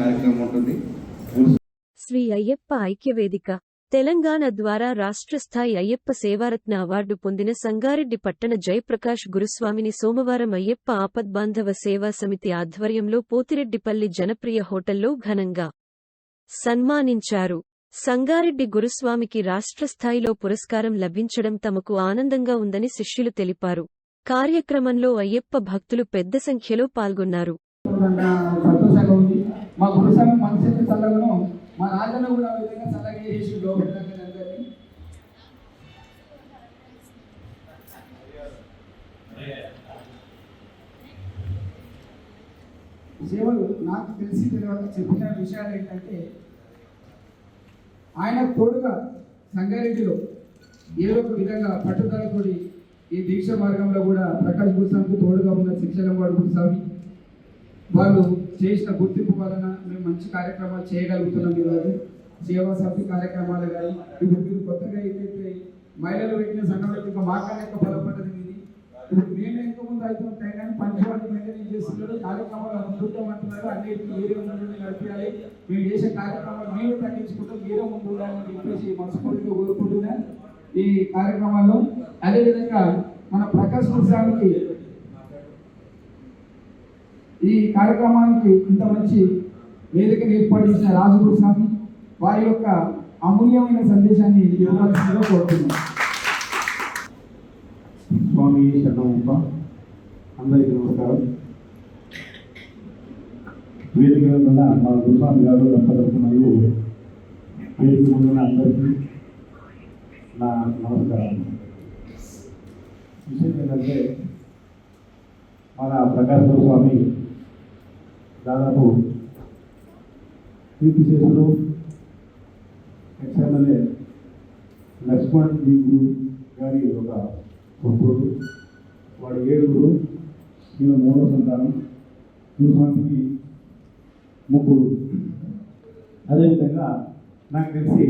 కార్యక్రమం ఉంటుంది. శ్రీ అయ్యప్ప ఐక్యవేదిక. తెలంగాణ ద్వారా రాష్ట్ర స్థాయి అయ్యప్ప సేవారత్న అవార్డు పొందిన సంగారెడ్డి పట్టణ జయప్రకాష్ గురుస్వామిని సోమవారం అయ్యప్ప ఆపద్బాంధవ సేవా సమితి ఆధ్వర్యంలో పోతిరెడ్డిపల్లి జనప్రియ హోటల్లో ఘనంగా సన్మానించారు. సంగారెడ్డి గురుస్వామికి రాష్ట్ర స్థాయిలో పురస్కారం లభించడం తమకు ఆనందంగా ఉందని శిష్యులు తెలిపారు. కార్యక్రమంలో అయ్యప్ప భక్తులు పెద్ద సంఖ్యలో పాల్గొన్నారు. మా గురు సంఘం మనసు చల్లగను మా రాజన్న కూడా ఆ విధంగా చల్లగా చేసి అందరినీ సేవలు నాకు తెలిసి తెలియక చెప్పిన విషయాలు ఏంటంటే ఆయన తోడుగా సంగారెడ్డిలో ఏదో ఒక విధంగా పట్టుదలతోటి ఈ దీక్ష మార్గంలో కూడా ప్రకాష్ గురుస్వామికి తోడుగా ఉన్న శిక్షణ వాడు గురుస్వామి వాళ్ళు చేసిన గుర్తింపు వలన మేము మంచి కార్యక్రమాలు చేయగలుగుతున్నాం ఈరోజు. సేవా సమితి కార్యక్రమాలు కానీ ఇప్పుడు మీరు కొత్తగా ఏదైతే మహిళలు పెట్టిన సంఘటన ఇంకా మాకన్నా ఎక్కువ బలపడ్డది ఇది. ఇప్పుడు మేము ఎంతో ముందు అయితే ఉంటాయి కానీ పంచవాళ్ళు మెయింటైన్ చేస్తున్నారు. కార్యక్రమాలు అద్భుతం అంటున్నారు అన్నిటికీ మీరే ముందు నడిపించాలి. మేము చేసే కార్యక్రమాలు మీరు తగ్గించుకుంటూ మీరే ముందు ఉండాలని చెప్పేసి మనస్ఫూర్తిగా కోరుకుంటున్నా ఈ కార్యక్రమాల్లో. అదేవిధంగా మన ప్రకాశ్ స్వామికి ఈ కార్యక్రమానికి ఇంత మంచి వేదికను ఏర్పాటు చేసిన రాజగురు స్వామి వారి యొక్క అమూల్యమైన సందేశాన్ని ఇవ్వాల్సిందిగా కోరుతున్నాం. స్వామి శరణమప్ప అందరికీ నమస్కారం. వేదిక మీద ఉన్న మా గురుస్వామి గారు దంపతులకు వేదిక ముందున్న అందరికీ నా నమస్కారం విషయం ఏంటంటే మన ప్రకాశ స్వామి దాదాపు కీర్తి చేసుడు ఎక్స్ఎమ్ఎల్ఏ లక్ష్మణ్ దీపు గారి ఒక పుత్రుడు వాడు ఏడుగురు ఈయన మూడో సంతానం. గురుస్వామికి ముగ్గురు. అదేవిధంగా నాకు తెలిసి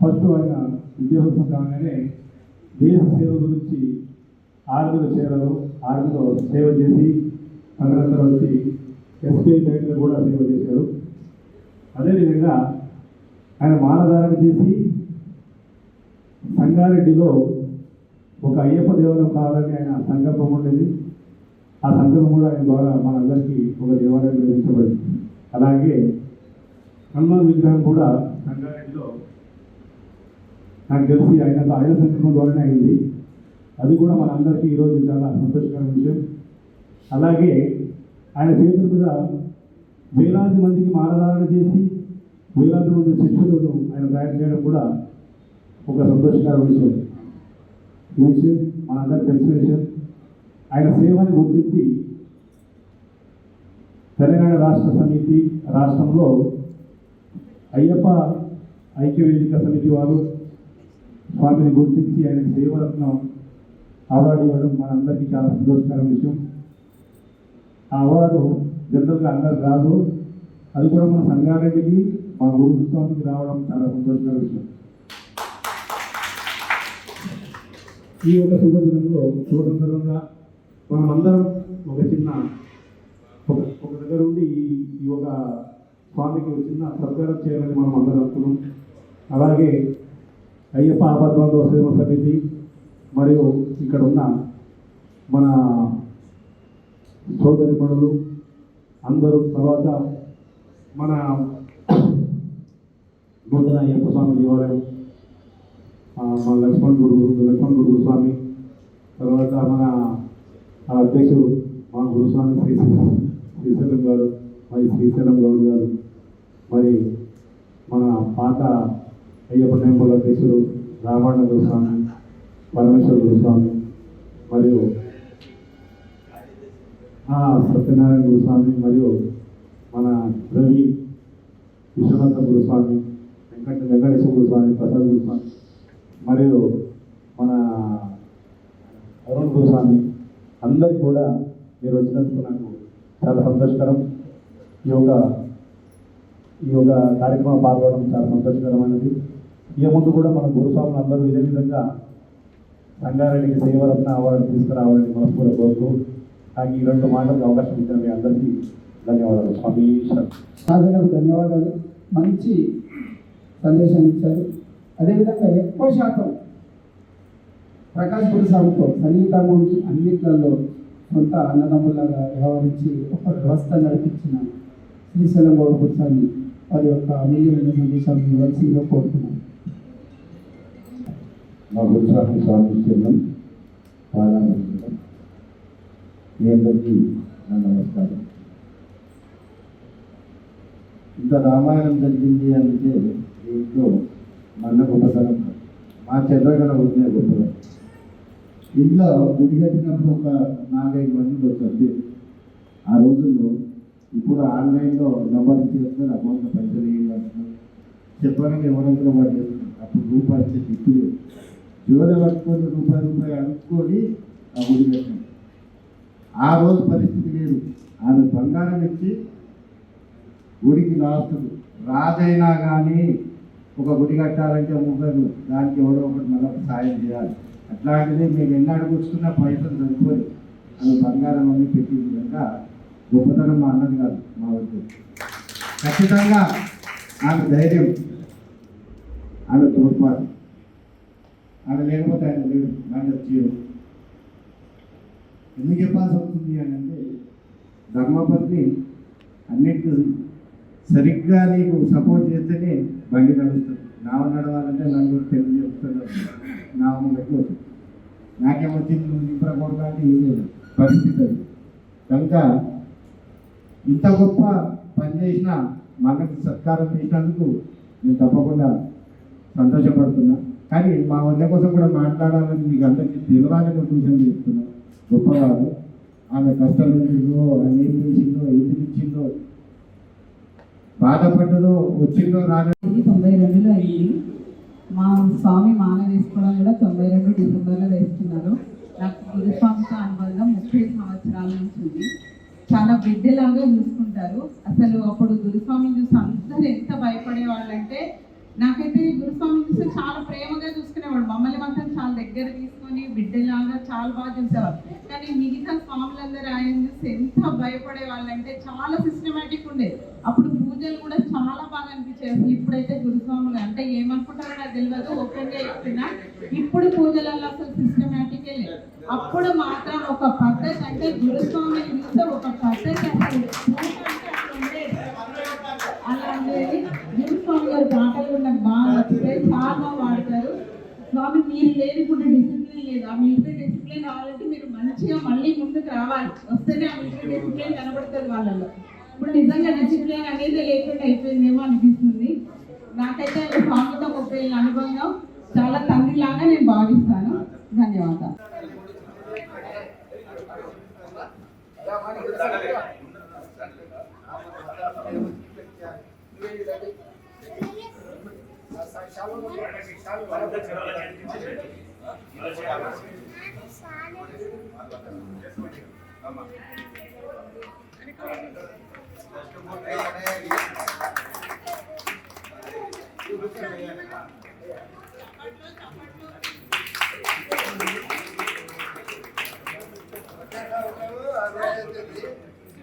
ఫస్ట్ ఆయన ఉద్యోగం కాగానే దేశ సేవ గురించి ఆర్మీలో చేరడం ఆర్మీలో సేవ చేసి అనంతరం వచ్చి ఎస్బీఐ బ్యాంకులో కూడా సేవ చేశారు. అదేవిధంగా ఆయన మానధారణ చేసి సంగారెడ్డిలో ఒక అయ్యప్ప దేవాలయం కావాలని ఆయన సంకల్పం ఉండేది. ఆ సంకల్పం కూడా ఆయన ద్వారా మనందరికీ ఒక దేవాలయం నిర్మించబడింది. అలాగే హనుమాన్ విగ్రహం కూడా సంగారెడ్డిలో నాకు తెలిసి ఆయన ఆయన సంకల్పం ద్వారానే అయింది. అది కూడా మనందరికీ ఈరోజు చాలా సంతోషకరమైన విషయం. అలాగే ఆయన చేతుల మీద వేలాది మందికి మారధారణ చేసి వేలాది మంది శిష్యులను ఆయన తయారు చేయడం కూడా ఒక సంతోషకర విషయం. ఈ విషయం మనందరికీ తెలిసిన విషయం. ఆయన సేవని గుర్తించి తెలంగాణ రాష్ట్ర సమితి రాష్ట్రంలో అయ్యప్ప ఐక్యవేదిక సమితి వారు స్వామిని గుర్తించి ఆయన సేవరత్నం అవార్డు ఇవ్వడం మనందరికీ చాలా సంతోషకర విషయం. ఆ అవార్డు జనరల్గా అందరికి రాదు అది కూడా మన సంగారెడ్డికి మా గురుస్వామికి రావడం చాలా సంతోషకర విషయం. ఈ యొక్క శుభదినంలో శుభసందర్భంగా మనమందరం ఒక చిన్న ఒక ఒక దగ్గర ఉండి ఈ ఒక స్వామికి చిన్న సత్కారం చేయాలని మనం అందరం అనుకున్నాం. అలాగే అయ్యప్ప ఆపద్బంధవ సేవ సమితి మరియు ఇక్కడ ఉన్న మన సోదరి మనులు అందరూ తర్వాత మన నూతన అయ్యప్ప స్వామి దేవాలయం మన లక్ష్మణ్ గురు లక్ష్మణ్ గురు స్వామి తర్వాత మన ఆ అధ్యక్షుడు మా గురుస్వామి శ్రీశైలం శ్రీశైలం గారు మరి శ్రీశైలం గౌడ్ గారు మరి మన పాత అయ్యప్ప టెంపుల్ అధ్యక్షుడు రామాయణ గురుస్వామి పరమేశ్వర గురుస్వామి మరియు సత్యనారాయణ గురుస్వామి మరియు మన రవి విశ్వనాథ గురుస్వామి వెంకట వెంకటేశ్వర గురుస్వామి ప్రసాద్ గురుస్వామి మరియు మన అరుణ్ గురుస్వామి. అందరికీ కూడా మీరు వచ్చినందుకు నాకు చాలా సంతోషకరం. ఈ యొక్క ఈ యొక్క కార్యక్రమం పాల్గొనడం చాలా సంతోషకరమైనది. ఇక ముందు కూడా మన గురుస్వాములు అందరూ ఇదే విధంగా సంగారెడ్డికి సేవరత్న అవార్డు తీసుకురావాలని మనస్ఫూర్తి కోరుతూ నాకు ఈ రెండు మాటలకు అవకాశం ఇచ్చిన మీ అందరికీ ధన్యవాదాలు. స్వామి. రాజులకు ధన్యవాదాలు. మంచి సందేశాన్ని ఇచ్చారు. అదేవిధంగా ఎక్కువ శాతం ప్రకాష్ సన్నిహితంగా ఉండి అన్నిట్లలో సొంత అన్నదమ్ములాగా వ్యవహరించి ఒక వ్యవస్థ నడిపించిన శ్రీశైలం గౌడ గురుసాన్ని వారి యొక్క అమూల్యమైన సందేశాన్ని ఇవ్వాల్సిందిగా కోరుతున్నాను. మా గురుస్వామి స్వామి పాదానందం మీ అందరికీ నా నమస్కారం. ఇంత రామాయణం జరిగింది అంటే దీంట్లో మన గొప్పతనం మా చంద్రగణ ఉండే గొప్పతనం. ఇంట్లో గుడి కట్టినప్పుడు ఒక నాలుగైదు మందికి వచ్చింది ఆ రోజుల్లో ఇప్పుడు ఆన్లైన్లో నెంబర్ ఇచ్చేస్తే అకౌంట్లో పైసలు వేయాలి చెప్పడానికి ఎవరైనా వాడు చేస్తున్నారు? అప్పుడు రూపాయి ఇచ్చేది ఇప్పుడు జోల పట్టుకొని రూపాయి రూపాయి అనుకొని ఆ గుడి కట్టినాం ఆ రోజు పరిస్థితి లేదు. ఆమె బంగారం ఇచ్చి గుడికి లాస్ట్ రాజైనా కానీ ఒక గుడి కట్టాలంటే ముగ్గురు దానికి ఎవడో ఒకటి మనకు సాయం చేయాలి. అట్లాంటిది మేము ఎన్ని అడుగుతున్నా పైసలు సరిపోదు ఆమె బంగారం అని పెట్టింది కనుక గొప్పతనం మా అన్నది కాదు మా వద్దు. ఖచ్చితంగా ఆమె ధైర్యం ఆమె తోడ్పాటు. ఆమె లేకపోతే ఆయన లేదు ఆయన చేయరు ఎందుకు చెప్పాల్సి వస్తుంది అని అంటే ధర్మపత్ని అన్నిటికీ సరిగ్గా నీకు సపోర్ట్ చేస్తేనే బండి నడుస్తుంది. నావ నడవాలంటే నలుగురు తెలుగు చెప్తున్నారు నావం పెట్టుకోవచ్చు నాకేమొచ్చింది నువ్వు నింపకూడదు అంటే ఏం పరిస్థితి అది. కనుక ఇంత గొప్ప పని చేసిన మనకు సత్కారం చేసినందుకు నేను తప్పకుండా సంతోషపడుతున్నా. కానీ మా వల్ల కోసం కూడా మాట్లాడాలని మీకు అందరికీ తెలియాలని చెప్తున్నాను చేస్తున్నా గొప్పవారు ఆమె కష్టం ఏంటిదో ఆమె ఏం చేసిందో బాధపడ్డదో వచ్చిందో రాలేదో తొంభై రెండులో అయ్యి మా స్వామి మాల వేసుకోవడం కూడా తొంభై రెండు డిసెంబర్లో వేస్తున్నారు. నాకు గురుస్వామితో అనుబంధం ముప్పై సంవత్సరాల నుంచి ఉంది. చాలా బిడ్డలాగా చూసుకుంటారు. అసలు అప్పుడు గురుస్వామిని చూసి అందరూ ఎంత భయపడే వాళ్ళంటే నాకైతే గురుస్వామి చూస్తే చాలా ప్రేమగా చూసుకునేవాడు. మమ్మల్ని మాత్రం చాలా దగ్గర తీసుకొని బిడ్డలాగా చాలా బాగా చూసేవాడు కానీ మిగతా స్వాములందరూ ఆయన చూసి ఎంత భయపడే వాళ్ళంటే చాలా సిస్టమేటిక్ ఉండేది అప్పుడు పూజలు కూడా చాలా బాగా అనిపించేది ఇప్పుడైతే గురుస్వాములు అంటే ఏమనుకుంటారో నాకు తెలియదు ఓపెన్గా చెప్తున్నా. ఇప్పుడు పూజలలో అసలు సిస్టమేటికే లేదు. అప్పుడు మాత్రం ఒక పద్ధతి అంటే గురుస్వామిని చూస్తే ఒక పద్ధతి అంటే అలా ఉండేది. స్వామి గారి పాటలు కూడా నాకు బాగా నచ్చుతాయి. చాలా బాగా పాడతారు స్వామి మీరు లేనిప్పుడు డిసిప్లిన్ లేదు? ఆ మిలిటరీ డిసిప్లిన్ రావాలంటే మీరు మంచిగా మళ్ళీ ముందుకు రావాలి. వస్తేనే ఆ మిలిటరీ డిసిప్లిన్ కనబడుతుంది వాళ్ళలో. ఇప్పుడు నిజంగా డిసిప్లిన్ అనేది లేకుండా అయిపోయిందేమో అనిపిస్తుంది. నాకైతే స్వామితో ముప్పై ఏళ్ళ చాలా తండ్రిలాగా నేను భావిస్తాను. ధన్యవాదాలు.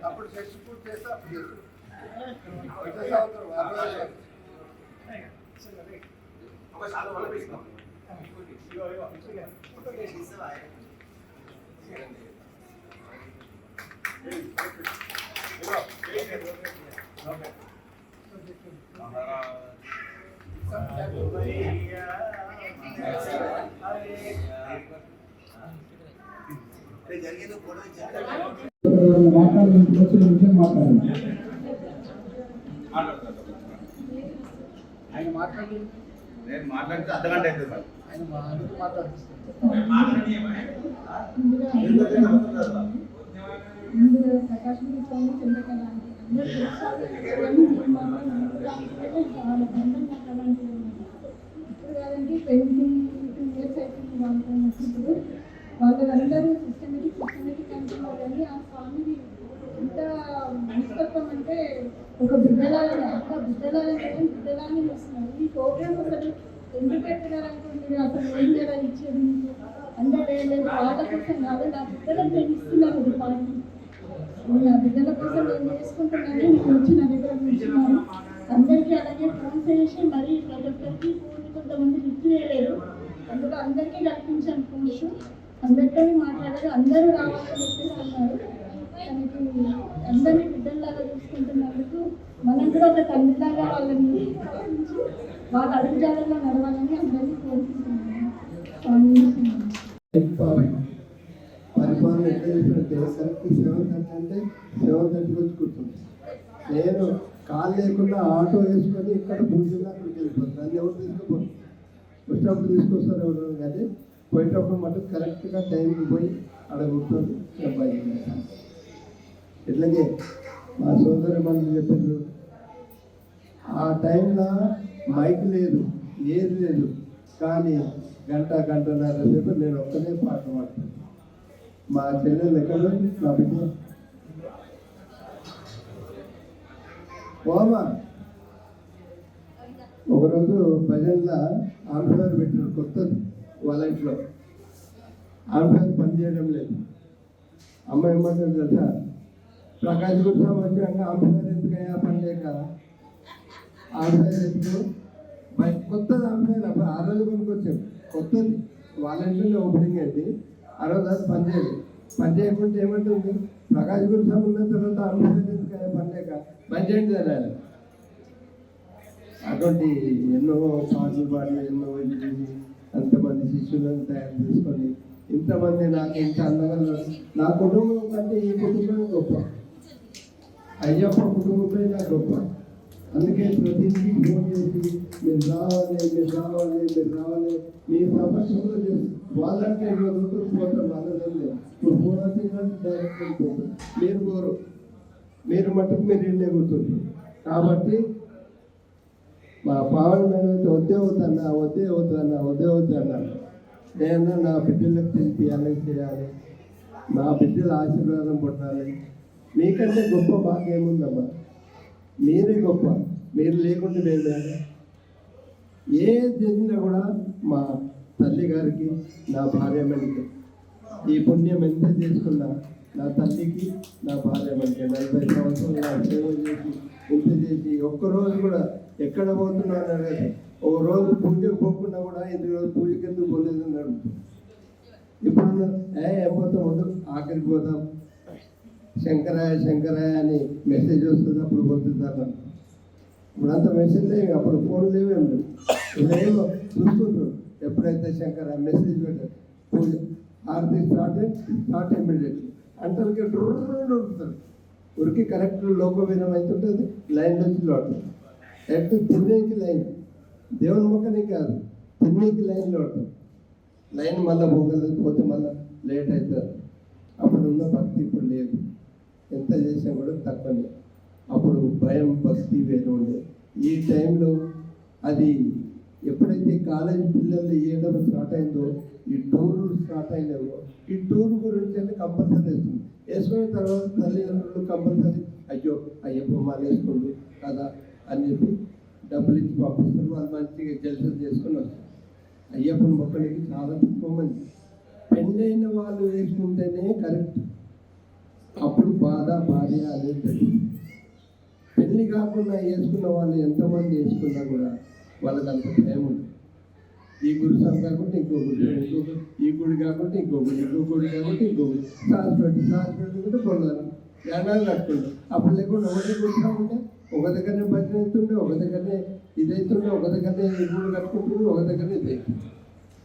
అప్పుడు చర్చి పూర్తి చేస్తే అప్పుడు చేస్తారు. వచ్చే సంవత్సరం అరవై ఐదు. మాట్లాడాలని వచ్చిన విషయం మాట్లాడండి ఆయన మాట్లాడి నేను మాట్లాడితే అర్ధగంట అవుతుంది సార్ ఆయన మా- మాట్లాడిస్తారు ముందు ప్రకాశం స్వామి అర్ధ గంట అందరూ తెలుసు. చాలా ఇప్పుడు ట్వంటీ టూ ఇయర్స్ అయిపోయింది వాళ్ళతో వాళ్ళందరూ సిస్టమేటిక్ సిస్టమేటిక్ అంటున్నారు కానీ ఆ స్వామిని ఎంత మనస్తత్వం అంటే ఒక బిడ్డలాగా అక్క బిడ్డలాగానే బిడ్డలాగానే చూస్తున్నారు ఈ ప్రోగ్రామ్ అసలు ఎందుకు పెట్టినారు అనుకుంటున్నారు అసలు ఏం కదా ఇచ్చేది అందరూ లేదు వాళ్ళ కోసం కాదు నా బిడ్డలకు నేను ఇది పార్టీ నా బిడ్డల కోసం నేను చేసుకుంటున్నాను నేను వచ్చి నా దగ్గర కూర్చున్నాను అందరికీ అలాగే ఫోన్ చేసి మరి ప్రతి ఒక్కరికి ఫోన్ కొంతమంది లిఫ్ట్ చేయలేదు అందులో అందరికీ కల్పించాను ఫోన్స్ అందరితో మాట్లాడారు అందరూ రావాలని చెప్పేసి అన్నారు తనకి అందరినీ బిడ్డల్లాగా చూసుకుంటున్నందుకు మనం కూడా ఒక తండ్రిలాగా వాళ్ళని వాళ్ళ అడుగుజాడల్లో నడవాలని అందరినీ కోరుకుంటున్నాను పరిపాలన ఎట్లా చేసినట్టే కరెక్ట్ సెవెన్ థర్టీ అంటే సెవెన్ థర్టీకి వచ్చి కూర్చుంది నేను కాలు లేకుండా ఆటో వేసుకొని ఇక్కడ పూజగా అక్కడికి వెళ్ళిపోతాను. అది ఎవరు తీసుకుపోను వచ్చేటప్పుడు తీసుకొస్తారు ఎవరు? కానీ పోయేటప్పుడు మటుకు కరెక్ట్గా టైంకి పోయి అక్కడ కూర్చొని అబ్బాయి ఇట్లాగే మా సోదరి మనం చెప్పారు ఆ టైంలో మైక్ లేదు ఏది లేదు. కానీ గంట గంటన్నర సేపు నేను ఒక్కనే పాట పాడతాను మా చెల్లెలు ఎక్కడ ఉంది? నా బిడ్డ. ఓమా ఒకరోజు భజనలో ఆంఫైర్ పెట్టిన కొత్తది వాళ్ళ ఇంట్లో. ఆంఫైర్ పనిచేయడం లేదు. అమ్మ ఏమంటారు తెలుసా ప్రకాశ్ గురించి వచ్చాక ఆంఫైర్ ఎందుకయ్యా పని లేక? ఆంఫైర్ బయట కొత్తది ఆంఫైర్ అప్పుడు ఆ రోజు కొనుక్కొచ్చాం కొత్తది. వాళ్ళ ఇంట్లో ఓపెనింగ్ అయింది. ఆ రోజు అది పనిచేయదు పని చేయకుంటే ఏమంటుంది? ప్రకాశ్ గురు ఉన్న తర్వాత ఆంఫైర్ ఎందుకయ్యా పని లేక? పని చేయండి అటువంటి ఎన్నో పాటలు పాటలు ఎన్నో అంతమంది శిష్యులను తయారు చేసుకొని ఇంతమంది నాకు ఇంత అందంగా నా కుటుంబం కంటే ఈ కుటుంబమే గొప్ప. అయ్యప్ప కుటుంబమే నా గొప్ప. అందుకే ప్రతిదీ ఫోన్ చేసి మీరు రావాలి మీరు రావాలి మీరు రావాలి. మీ సమస్యలు చేసి వాళ్ళంటే వదులుతూ పోతారు వాళ్ళదంటే ఇప్పుడు ఫోన్ వచ్చిందంటే డైరెక్ట్ వెళ్ళిపోతారు మీరు కోరు మీరు మటుకు మీరు వెళ్ళే కూర్చుంటారు. కాబట్టి మా పావన అయితే వద్దే వద్దన్నా వద్దే వద్దన్నా వద్దే వద్దన్నా. నేను నా బిడ్డలకు తెలిపియాలి చేయాలి. నా బిడ్డల ఆశీర్వాదం పొందాలి. మీకంటే గొప్ప మాకేముందమ్మా? మీరే గొప్ప. మీరు లేకుంటే మేము లేరా? ఏ జరిగినా కూడా మా తల్లి గారికి నా భార్యమణికి ఈ పుణ్యం ఎంత చేసుకున్నా నా తల్లికి నా భార్యమణికి నలభై సంవత్సరాలు నా సేవ చేసి ఇంత చేసి ఒక్కరోజు కూడా ఎక్కడ పోతున్నా అని ఒక ఓ రోజు పూజకు పోకుండా కూడా ఇంత రోజు పూజకి ఎందుకు పోలేదని అడుగుతుంది. ఇప్పుడు ఏ ఏం పోతాం వద్దు ఆఖరికి పోతాం శంకరాయ శంకరాయ అని మెసేజ్ వస్తుంది అప్పుడు పోతుందా ఇప్పుడు అంత మెసేజ్ లేవు అప్పుడు ఫోన్ లేవేం లేవు. ఇదేమో చూసుకుంటారు. ఎప్పుడైతే శంకర మెసేజ్ పెట్టారు పూజ ఆర్తి స్టార్ట్ స్టార్ట్ ఇమ్మీడియట్లీ అంతలకి ఉరుకుతారు ఉరికి కరెక్ట్ లోకవీరం అవుతుంటుంది లైన్ నుంచి లోడుతుంది ఎట్ తిన్నేకి లైన్ దేవుని మొక్కనే కాదు తిన్నేకి లైన్ లోడుతుంది లైన్ మళ్ళీ పోగలదు పోతే మళ్ళీ లేట్ అవుతుంది అప్పుడు ఉన్న భక్తి ఇప్పుడు లేదు ఎంత చేసినా కూడా తక్కువనే. అప్పుడు భయం భక్తి వేరే ఉండేది ఈ టైంలో అది ఎప్పుడైతే కాలేజీ పిల్లలు ఏడవ స్టార్ట్ అయిందో ఈ టూర్లు స్టార్ట్ అయినాయో ఈ టూర్ గురించి అంటే కంపల్సరీ వేస్తుంది వేసుకున్న తర్వాత తల్లిదండ్రులు కంపల్సరీ అయ్యో అయ్యప్ప మానేసుకోండి కదా అని చెప్పి డబ్బులు ఇచ్చి పంపిస్తారు. వాళ్ళు మంచిగా జలసలు చేసుకుని వస్తారు. అయ్యప్పని మొక్కలకి చాలా తక్కువ మంది. పెళ్ళైన వాళ్ళు వేసుకుంటేనే కరెక్ట్. అప్పుడు బాధ భార్య అదే పెళ్ళి కాకుండా వేసుకున్న వాళ్ళు ఎంతమంది వేసుకున్నా కూడా వాళ్ళకి అంత భయం ఉంటుంది ఈ గుడి సంఘం కాకుండా ఇంకో గుడి ఇంకో ఈ గుడి కాకుండా ఇంకో గుడి ఇంకో గుడి కాకుండా ఇంకో గుడి సాస్ పెట్టి సాస్ పెట్టుకుంటే కొన్నారు ఏడాది కట్టుకుంటారు. అప్పుడు లేకుండా ఒకటి గుడిగా ఉంటే ఒక దగ్గరనే భజన అవుతుండే ఒక దగ్గరనే ఇది అవుతుండే ఒక దగ్గరనే ఈ గుడి కట్టుకుంటుండే ఒక దగ్గరనే ఇది అవుతుండే.